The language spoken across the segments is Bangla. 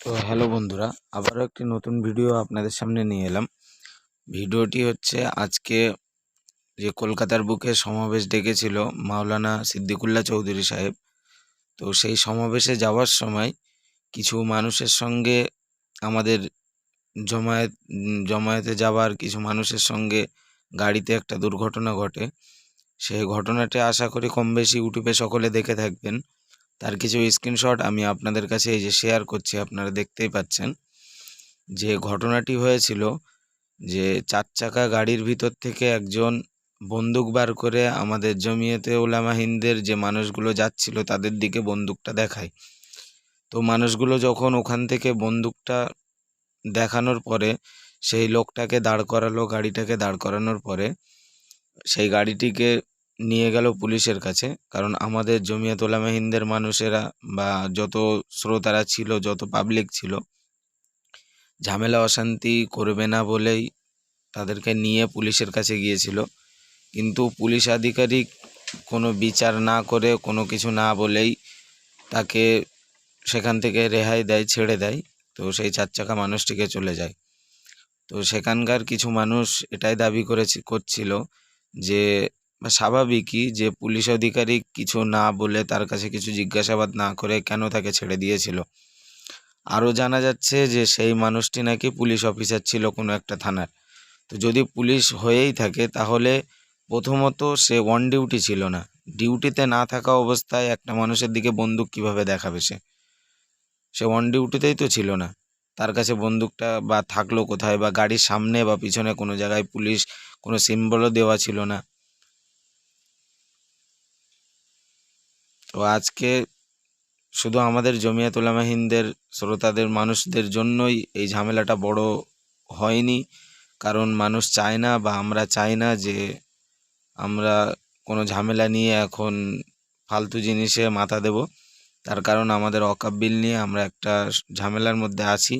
তো হ্যালো বন্ধুরা, আবারও একটি নতুন ভিডিও আপনাদের সামনে নিয়ে এলাম। ভিডিওটি হচ্ছে আজকে যে কলকাতার বুকে সমাবেশ ডেকেছিল মাওলানা সিদ্দিকুল্লা চৌধুরী সাহেব, তো সেই সমাবেশে যাওয়ার সময় কিছু মানুষের সঙ্গে আমাদের জমায়েত, জমায়েতে যাওয়ার কিছু মানুষের সঙ্গে গাড়িতে একটা দুর্ঘটনা ঘটে। সেই ঘটনাটি আশা করি কম বেশি ইউটিউবে সকলে দেখে থাকবেন। তার কিছু স্ক্রিনশট আমি আপনাদের কাছে এই যে শেয়ার করছি, আপনারা দেখতেই পাচ্ছেন। যে ঘটনাটি হয়েছিল যে চার চাকা গাড়ির ভিতর থেকে একজন বন্দুক বার করে আমাদের জমিয়েতে ওলামা হিন্দের যে মানুষগুলো যাচ্ছিল তাদের দিকে বন্দুকটা দেখায়। তো মানুষগুলো যখন ওখান থেকে বন্দুকটা দেখানোর পরে, সেই লোকটাকে দাঁড় করালো, গাড়িটাকে দাঁড় করানোর পরে, সেই গাড়িটিকে নিয়ে গেল পুলিশের কাছে। কারণ আমাদের জমিয়ত ওলামা হিন্দের মানুষেরা বা যত শ্রোতারা ছিল, যত পাবলিক ছিল, ঝামেলা অশান্তি করবে না বলেই তাদেরকে নিয়ে পুলিশের কাছে গিয়েছিল। কিন্তু পুলিশ আধিকারিক কোনো বিচার না করে, কোনো কিছু না বলেই তাকে সেখান থেকে রেহাই দেয়, ছেড়ে দেয়। তো সেই চার চাকা মানুষটিকে চলে যায়। তো সেখানকার কিছু মানুষ এটাই দাবি করেছি, করছিল যে স্বাভাবিকই যে পুলিশ আধিকারিক কিছু না বলে তার কাছে কিছু জিজ্ঞাসাবাদ না করে কেন তাকে ছেড়ে দিয়েছিল? আরও জানা যাচ্ছে যে সেই মানুষটি নাকি পুলিশ অফিসার ছিল কোনো একটা থানার। তো যদি পুলিশ হয়েই থাকে তাহলে প্রথমত সে ওয়ান ডিউটি ছিল না। ডিউটিতে না থাকা অবস্থায় একটা মানুষের দিকে বন্দুক কীভাবে দেখাবে সে? সে ওয়ান ডিউটিতেই তো ছিল না। তার কাছে বন্দুকটা বা থাকল কোথায় বা গাড়ির সামনে বা পিছনে কোনো জায়গায় পুলিশ কোনো সিম্বলও দেওয়া ছিল না। তো আজকে শুধু আমাদের জমিয়াত উলামা শ্রোতাদের, মানুষদের জন্যই এই ঝামেলাটা বড় হয়নি। কারণ মানুষ চায় না বা আমরা চাই না যে আমরা কোনো ঝামেলা নিয়ে এখন ফালতু জিনিসে মাথা দেব। তার কারণ আমাদের অকাপ বিল নিয়ে আমরা একটা ঝামেলার মধ্যে আছি।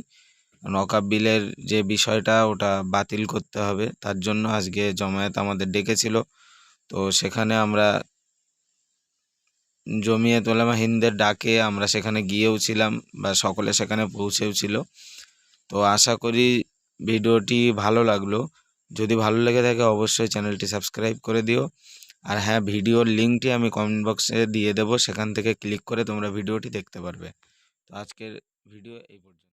অকাপ বিলের যে বিষয়টা, ওটা বাতিল করতে হবে। তার জন্য আজকে জমায়েত আমাদের ডেকেছিল। তো সেখানে আমরা জমিয়ে তোলামা হিন্দের ডাকে আমরা সেখানে গিয়েও ছিলাম বা সকলে সেখানে পৌঁছেও ছিল। তো আশা করি ভিডিওটি ভালো লাগল। যদি ভালো লেগে থাকে অবশ্যই চ্যানেলটি সাবস্ক্রাইব করে দিও। আর হ্যাঁ ভিডিওর লিঙ্কটি আমি কমেন্ট বক্সে দিয়ে দেবো, সেখান থেকে ক্লিক করে তোমরা ভিডিওটি দেখতে পারবে। তো আজকের ভিডিও এই পর্যন্ত।